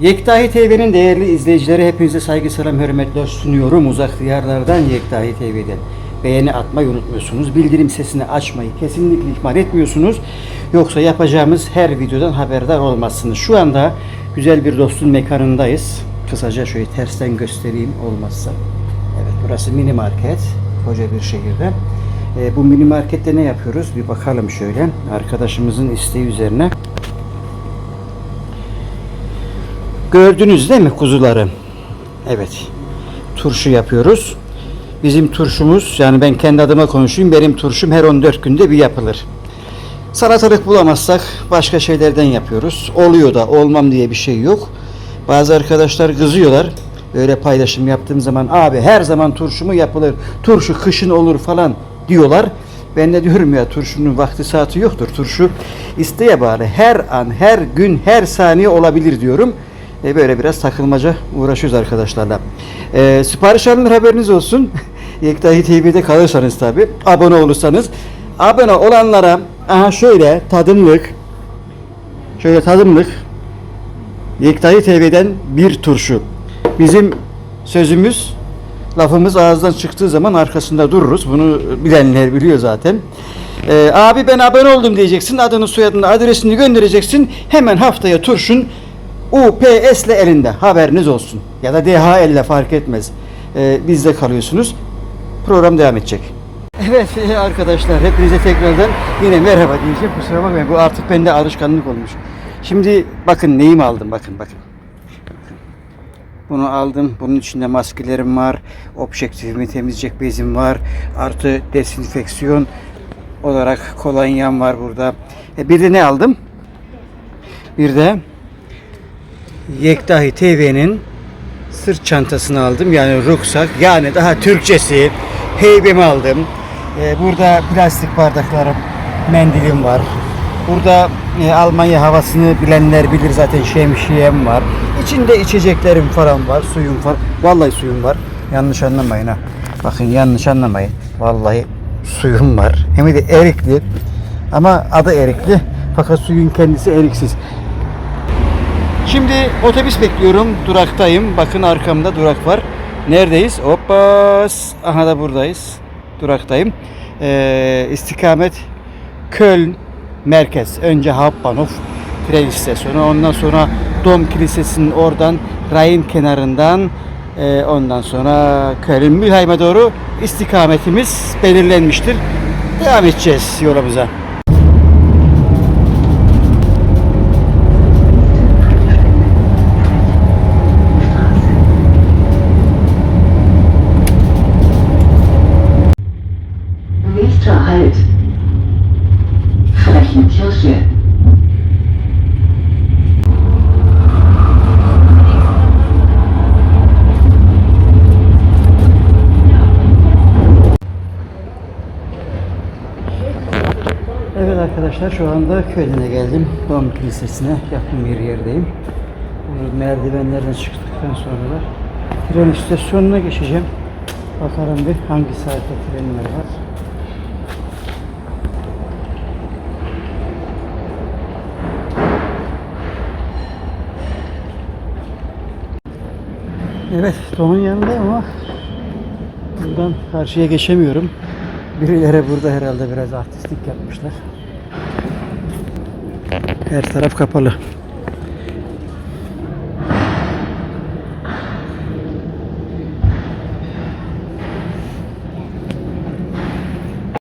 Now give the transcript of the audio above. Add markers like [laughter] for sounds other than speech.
Yektahi TV'nin değerli izleyicileri hepinize saygı selam hürmetler sunuyorum uzak diyarlardan Yektahi TV'den. Beğeni atmayı unutmuyorsunuz. Bildirim sesini açmayı kesinlikle ihmal etmiyorsunuz. Yoksa yapacağımız her videodan haberdar olmazsınız. Şu anda güzel bir dostun mekanındayız. Kısaca şöyle tersten göstereyim olmazsa. Evet burası mini market. Koca bir şehirde. E, bu mini markette ne yapıyoruz? Bir bakalım şöyle. Arkadaşımızın isteği üzerine. Gördünüz değil mi kuzuları? Evet. Turşu yapıyoruz. Bizim turşumuz yani ben kendi adıma konuşayım. Benim turşum her 14 günde bir yapılır. Salatalık bulamazsak başka şeylerden yapıyoruz. Oluyor da olmam diye bir şey yok. Bazı arkadaşlar kızıyorlar. Öyle paylaşım yaptığım zaman abi her zaman turşu mu yapılır? Turşu kışın olur falan diyorlar. Ben de diyorum ya turşunun vakti saati yoktur. Turşu isteğe bağlı. Her an, her gün, her saniye olabilir diyorum. E böyle biraz takılmaca uğraşıyoruz arkadaşlarla. E, sipariş alınır haberiniz olsun. [laughs] Yektahi TV'de kalırsanız tabi. Abone olursanız. Abone olanlara aha şöyle tadımlık şöyle tadımlık Yektahi TV'den bir turşu. Bizim sözümüz lafımız ağızdan çıktığı zaman arkasında dururuz. Bunu bilenler biliyor zaten. Ee, abi ben abone oldum diyeceksin. Adını, soyadını, adresini göndereceksin. Hemen haftaya turşun UPS ile elinde. Haberiniz olsun. Ya da DHL ile fark etmez. Ee, bizde kalıyorsunuz. Program devam edecek. Evet e, arkadaşlar hepinize tekrardan yine merhaba diyeceğim. Kusura bakmayın bu artık bende alışkanlık olmuş. Şimdi bakın neyimi aldım bakın bakın. Bunu aldım. Bunun içinde maskelerim var. Objektifimi temizleyecek bezim var. Artı desinfeksiyon olarak kolonyam var burada. E, bir de ne aldım? Bir de Yektahi TV'nin sırt çantasını aldım. Yani ruksak. Yani daha Türkçesi. Heybemi aldım. E, burada plastik bardaklarım, mendilim var. Burada e, Almanya havasını bilenler bilir zaten şemsiyem var. İçinde içeceklerim falan var, suyum var. Vallahi suyum var. Yanlış anlamayın ha. Bakın yanlış anlamayın. Vallahi suyum var. Hem de erikli. Ama adı erikli. Fakat suyun kendisi eriksiz. Şimdi otobüs bekliyorum. Duraktayım. Bakın arkamda durak var. Neredeyiz? Hoppas. Aha da buradayız. Duraktayım. Ee, istikamet Köln merkez. Önce Hauptbahnhof tren istasyonu. Ondan sonra Dom Kilisesi'nin oradan Rhein kenarından e, ondan sonra Köln Mülheim'e doğru istikametimiz belirlenmiştir. Devam edeceğiz yolumuza. Arkadaşlar şu anda Köln'e geldim. Dom Kilisesi'ne yakın bir yerdeyim. Bu merdivenlerden çıktıktan sonra da tren istasyonuna geçeceğim. Bakalım bir hangi saatte trenler var. Evet, Dom'un yanındayım ama buradan karşıya geçemiyorum. Birileri burada herhalde biraz artistlik yapmışlar. Her taraf kapalı.